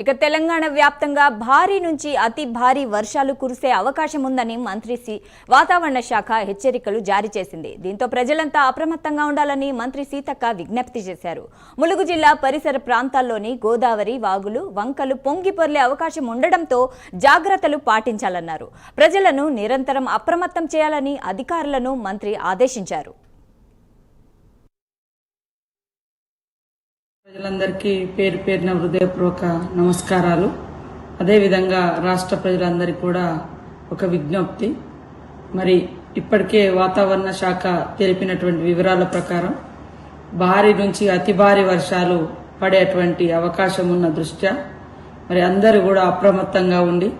ఇక తెలంగాణ వ్యాప్తంగా భారీ నుంచి అతి భారీ వర్షాలు కురిసే అవకాశం ఉందని మంత్రి సి వాతావరణ శాఖ హెచ్చరికలు జారీ చేసింది. దీంతో ప్రజలంతా అప్రమత్తంగా ఉండాలని మంత్రి సీతక్క విజ్ఞప్తి చేశారు. ములుగు జిల్లా పరిసర ప్రాంతాల్లోని గోదావరి వాగులు వంకలు పొంగి పొర్లే అవకాశం ఉండడంతో జాగ్రత్తలు పాటించాలన్నారు. ప్రజలను నిరంతరం అప్రమత్తం చేయాలని అధికారులను మంత్రి ఆదేశించారు. ప్రజలందరికీ పేరు పేరున హృదయపూర్వక నమస్కారాలు. అదేవిధంగా రాష్ట్ర ప్రజలందరికీ కూడా ఒక విజ్ఞప్తి. మరి ఇప్పటికే వాతావరణ శాఖ తెలిపినటువంటి వివరాల ప్రకారం భారీ నుంచి అతి భారీ వర్షాలు పడేటువంటి అవకాశం ఉన్న దృష్ట్యా మరి అందరూ కూడా అప్రమత్తంగా ఉండి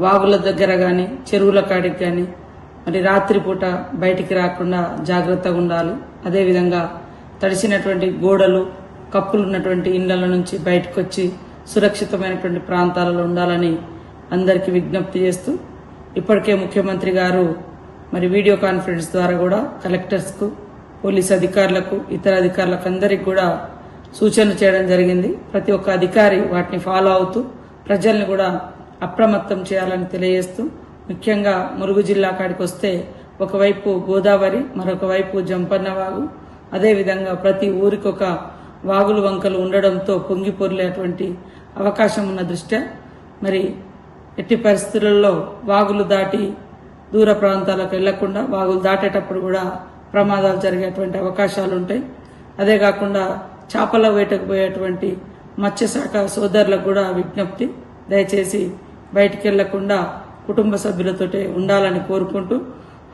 వాగుల దగ్గర కానీ చెరువుల కాడికి కానీ మరి రాత్రిపూట బయటికి రాకుండా జాగ్రత్తగా ఉండాలి. అదేవిధంగా తడిసినటువంటి గోడలు కప్పులు ఉన్నటువంటి ఇండ్ల నుంచి బయటకు వచ్చి సురక్షితమైనటువంటి ప్రాంతాలలో ఉండాలని అందరికీ విజ్ఞప్తి చేస్తూ ఇప్పటికే ముఖ్యమంత్రి గారు మరి వీడియో కాన్ఫరెన్స్ ద్వారా కూడా కలెక్టర్స్కు పోలీస్ అధికారులకు ఇతర అధికారులకు అందరికి కూడా సూచనలు చేయడం జరిగింది. ప్రతి ఒక్క అధికారి వాటిని ఫాలో అవుతూ ప్రజల్ని కూడా అప్రమత్తం చేయాలని తెలియజేస్తూ ముఖ్యంగా మురుగు జిల్లా కాడికి వస్తే ఒకవైపు గోదావరి మరొక వైపు జంపన్నవాగు. అదేవిధంగా ప్రతి ఊరికొక వాగులు వంకలు ఉండడంతో పొంగి పొర్లేటువంటి అవకాశం ఉన్న దృష్ట్యా? మరి ఎట్టి పరిస్థితులలో వాగులు దాటి దూర ప్రాంతాలకు వెళ్ళకుండా వాగులు దాటేటప్పుడు కూడా ప్రమాదాలు జరిగేటువంటి అవకాశాలు ఉంటాయి. అదే కాకుండా చేపల వేటకు పోయేటువంటి మత్స్యశాఖ సోదరులకు కూడా విజ్ఞప్తి. దయచేసి బయటికి వెళ్ళకుండా కుటుంబ సభ్యులతోటే ఉండాలని కోరుకుంటూ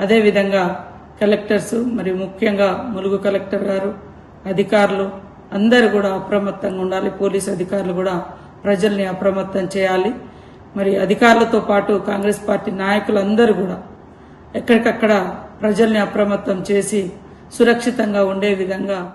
అదేవిధంగా కలెక్టర్స్ మరి ముఖ్యంగా ములుగు కలెక్టర్ గారు అధికారులు అందరూ కూడా అప్రమత్తంగా ఉండాలి. పోలీస్ అధికారులు కూడా ప్రజల్ని అప్రమత్తం చేయాలి. మరి అధికారులతో పాటు కాంగ్రెస్ పార్టీ నాయకులందరూ కూడా ఎక్కడికక్కడ ప్రజల్ని అప్రమత్తం చేసి సురక్షితంగా ఉండే విధంగా